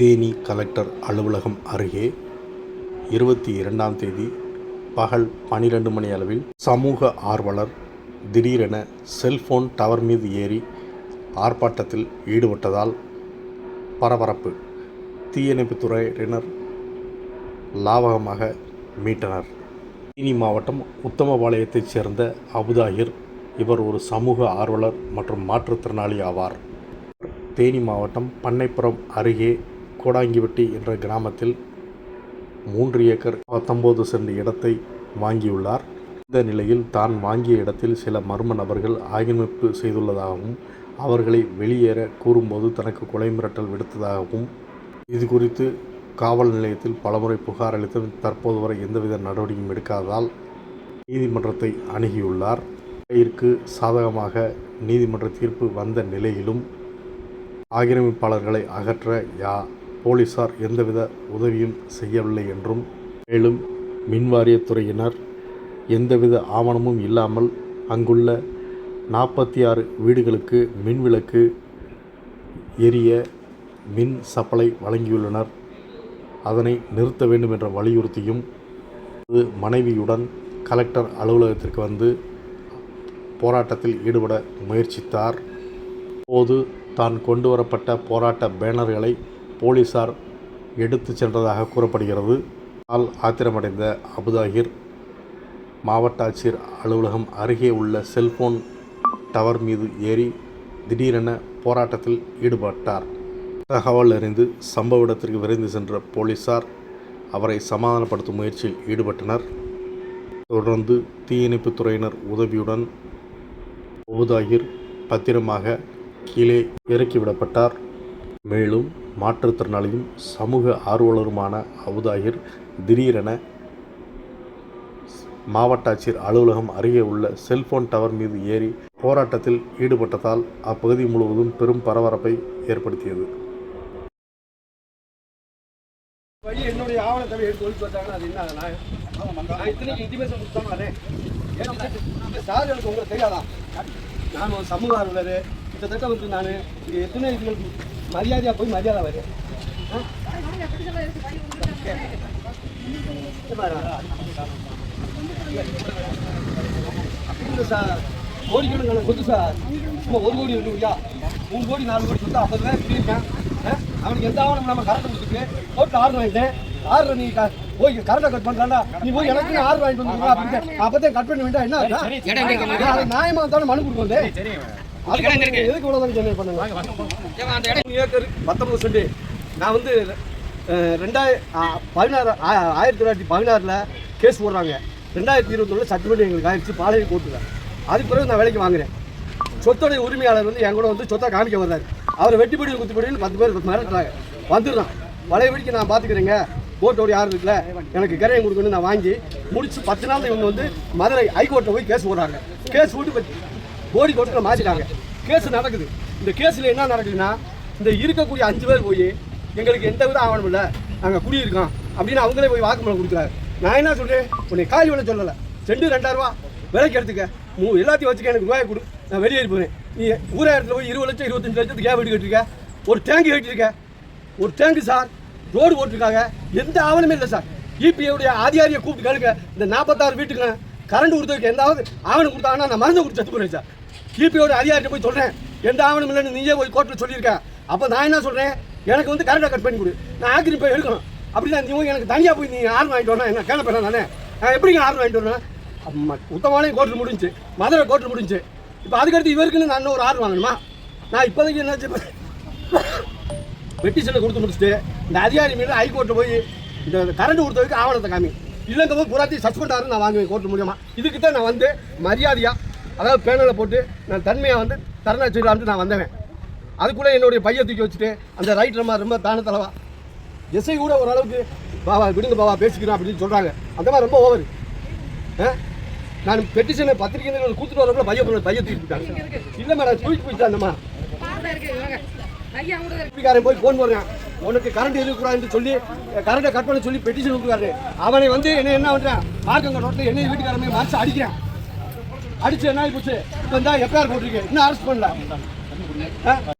Theni collector அலுவலகம் அருகே இருபத்தி இரண்டாம் தேதி பகல் பன்னிரண்டு மணி அளவில் சமூக ஆர்வலர் திடீரென செல்போன் டவர் மீது ஏறி ஆர்ப்பாட்டத்தில் ஈடுபட்டதால் பரபரப்பு. தீயணைப்புத்துறையினர் லாவகமாக மீட்டனர். தேனி மாவட்டம் உத்தமபாளையத்தைச் சேர்ந்த அபுதாகிர் இவர் ஒரு சமூக ஆர்வலர் மற்றும் மாற்றுத்திறனாளி ஆவார். தேனி மாவட்டம் பண்ணைப்புறம் அருகே கோடாங்கிவட்டி என்ற கிராமத்தில் மூன்று ஏக்கர் பத்தொம்போது சென்ட் இடத்தை வாங்கியுள்ளார். இந்த நிலையில் தான் வாங்கிய இடத்தில் சில மர்ம நபர்கள் ஆக்கிரமிப்பு செய்துள்ளதாகவும் அவர்களை வெளியேற கூறும்போது தனக்கு கொலை மிரட்டல் விடுத்ததாகவும் இது குறித்து காவல் நிலையத்தில் பலமுறை புகார் அளித்தும் தற்போது வரை எந்தவித நடவடிக்கையும் எடுக்காததால் நீதிமன்றத்தை அணுகியுள்ளார். கையிற்கு சாதகமாக நீதிமன்ற தீர்ப்பு வந்த நிலையிலும் ஆக்கிரமிப்பாளர்களை அகற்ற யா போலீசார் எந்தவித உதவியும் செய்யவில்லை என்றும் மேலும் மின்வாரியத்துறையினர் எந்தவித ஆவணமும் இல்லாமல் அங்குள்ள நாற்பத்தி ஆறு வீடுகளுக்கு மின்விளக்கு எரிய மின் சப்ளை வழங்கியுள்ளனர். அதனை நிறுத்த வேண்டும் என்ற வலியுறுத்தியும் மனைவியுடன் கலெக்டர் அலுவலகத்திற்கு வந்து போராட்டத்தில் ஈடுபட முயற்சித்தார். போது தான் கொண்டு வரப்பட்ட போராட்ட பேனர்களை போலீசார் எடுத்துச் சென்றதாக கூறப்படுகிறது. ஆனால் ஆத்திரமடைந்த அபுதாகிர் மாவட்ட ஆட்சியர் அலுவலகம் அருகே உள்ள செல்போன் டவர் மீது ஏறி திடீரென போராட்டத்தில் ஈடுபட்டார். தகவல் அறிந்து சம்பவ இடத்திற்கு விரைந்து சென்ற போலீசார் அவரை சமாதானப்படுத்தும் முயற்சியில் ஈடுபட்டனர். தொடர்ந்து தீயணைப்புத் துறையினர் உதவியுடன் அபுதாகிர் பத்திரமாக கீழே இறக்கிவிடப்பட்டார். மேலும் மாற்றுத்திறனாளியும் சமூக ஆர்வலருமான அபுதாகிர் திடீரென மாவட்ட ஆட்சியர் அலுவலகம் அருகே உள்ள செல்போன் டவர் மீது ஏறி போராட்டத்தில் ஈடுபட்டதால் அப்பகுதி முழுவதும் பெரும் பரபரப்பை ஏற்படுத்தியது. என்னுடைய ஆவணத்தை எடுத்து ஒழிச்சு வச்சாங்கன்னா அது என்ன நான் இத்தனைக்கு இன்டிமேஷன் கொடுத்தானே ஏன்னா சார் எனக்கு உங்களுக்கு தெரியாதா? நான் ஒரு சமூக ஆர்வலர். கிட்டத்தட்ட வந்து நான் இங்கே எத்தனை இதுகளுக்கு மரியாதையாக போய் மரியாதை வருது அப்படி சார்? கோடிக்கணக்கான சொத்து சார். சும்மா ஒரு கோடி ரெண்டு கோடியா மூணு கோடி நாலு கோடி சொத்து ஐம்பது பேர் பிரிப்பேன் அவனுக்கு எந்த ஆவணம் நம்ம கரண்ட் கொடுத்துட்டு கோர்ட்டில் ஆர்டர் வாங்கிட்டேன் ஆர்டர் நீ போய் கரண்டை கட் பண்ணுறாண்டா நீ போய் எனக்கு ஆர்டர் வாங்கிட்டு வந்துருக்கா அப்படின்னு. அப்பதான் கட் பண்ண வேண்டாம் என்ன? நியாயமா தானே மனு கொடுக்கணும். எதுக்கு இவ்வளோ ஜெனரேட் பண்ணுங்க? ஏக்கர் பத்தொன்பது சென்ட் நான் வந்து அஹ், ரெண்டாயிர ஆ, பதினாறு ஆயிரத்தி தொள்ளாயிரத்தி பதினாறில் கேஸ் போடுறாங்க. ரெண்டாயிரத்தி இருபத்தொன்னு சட்டமன்றம் எங்களுக்கு ஆயிடுச்சு பாளையம் கோர்ட்டில் அதுக்கு பிறகு நான் வேலைக்கு வாங்குறேன். சொத்தோடைய உரிமையாளர் வந்து என் கூட வந்து சொத்தை காமிக்க வர்றாரு. அவரை வெட்டிப்படி குத்திப்படின்னு பத்து பேர் மிரட்டுறாங்க வந்துடுறான். பழையபடிக்கு நான் பார்த்துக்கிறேங்க கோர்ட்டோட யாரும் இருக்குல்ல? எனக்கு கிரையம் கொடுக்கணும்னு நான் வாங்கி முடிச்சு பத்து நாள் இவங்க வந்து மதுரை ஹைகோர்ட்டில் போய் கேஸ் போடுறாங்க. கேஸ் போட்டு போடி கோட்டில் மாற்றிட்டாங்க கேஸ் நடக்குது. இந்த கேஸில் என்ன நடக்குதுன்னா இந்த இருக்கக்கூடிய அஞ்சு பேர் போய் எங்களுக்கு எந்த வித ஆவணம் இல்லை. நாங்கள் குடியிருக்கோம் அப்படின்னு அவங்களே போய் வாக்குமூலம் கொடுக்குறாரு. நான் என்ன சொல்கிறேன் உன்னை காலி விலை சொல்லலை. செண்டு ரெண்டாயிரம் ரூபா விலைக்கு எடுத்துக்க. மூ எல்லாத்தையும் வச்சுக்க எனக்கு ரூபாய் கொடு. நான் வெளியேறி போகிறேன் நீ ஊராயிரத்தில் போய் இருபது லட்சம் இருபத்தஞ்சு லட்சத்துக்கு ஏன் வீடு கட்டிருக்க? ஒரு டேங்க் கட்டிருக்க ஒரு டேங்கு சார் ரோடு போட்டிருக்காங்க எந்த ஆவணமே இல்லை சார். இபிஐடைய அதிகாரியை கூப்பிட்டு கேளுங்க. இந்த நாற்பத்தாறு வீட்டுக்கு கரண்ட் கொடுத்ததுக்கு எந்தாவது ஆவணம் கொடுத்தாங்கன்னா நான் மருந்து கொடுத்து செத்து போகிறேன் சார். இபிஐயோட அதிகாரிட்ட போய் சொல்கிறேன் எந்த ஆவணம் இல்லைன்னு நீயே போய் கோர்ட்டில் சொல்லியிருக்கேன் அப்போ நான் என்ன சொல்கிறேன் எனக்கு வந்து கரண்டை கட் பண்ணி கொடு. நான் ஆக்கிரி போய் எடுக்கணும். அப்படின்னா நீ எனக்கு தனியாக போய் நீ ஆர்டர் வாங்கிட்டு வரணும். என்ன கேள்வி பண்ண நானே நான் எப்படிங்க ஆர்டர் வாங்கிட்டு வரணும்? அம்மா உத்தமாலையும் கோர்ட்டில் முடிஞ்சு. மதுரை கோர்ட்டில் முடிஞ்சு. இப்போ அதுக்கடுத்து இவருக்குன்னு நான் இன்னும் ஒரு ஆர்டர் வாங்கணுமா? நான் இப்போதைக்கு என்ன பெட்டிஷனை கொடுத்து முடிச்சுட்டு இந்த அதிகாரி மீது ஹைகோர்ட்டில் போய் இந்த கரண்ட் கொடுத்ததுக்கு ஆவணத்தை காமி. இல்லைங்க போது புறாத்தையும் சஸ்பெண்ட் நான் வாங்குவேன் கோர்ட் மூலியமாக இதுக்கு தான் நான் வந்து மரியாதையாக அதாவது பேனலை போட்டு நான் தன்மையாக வந்து தரணா செய்யலான்ட்டு நான் வந்தவேன். அதுக்குள்ளே என்னுடைய பையை தூக்கி வச்சுட்டு அந்த ரைட் மாதிரி ரொம்ப தான தலைவா எஸ்ஐ கூட ஓரளவுக்கு பாவா விடுங்க பாவா பேசிக்கிறோம் அப்படின்னு சொல்கிறாங்க அந்த மாதிரி ரொம்ப ஓவர் நான் பெட்டிஷனை பத்திரிக்கை கொடுத்துட்டு வரப்போ பையன் பையன் தூக்கிட்டு இல்லை மேடம் தூக்கி போயிட்டேன் ஐயா போய் ஃபோன் போடுறான். உனக்கு கரண்ட் இருக்கக்கூடாதுன்னு சொல்லி கரண்ட்டை கட் பண்ண சொல்லி பெட்டிஷன் கொடுக்குறாரு. அவனை வந்து என்ன என்ன பண்ணுறான் மார்க்கங்க ரோட்டில் என்ன வீட்டுக்காரன் போய் மறைச்சு அடிக்கிறான். அடிச்சு என்ன ஆகி போச்சு? இப்போ தான் எஃப்ஐஆர் போட்டிருக்கேன் இன்னும் அரெஸ்ட் பண்ணல.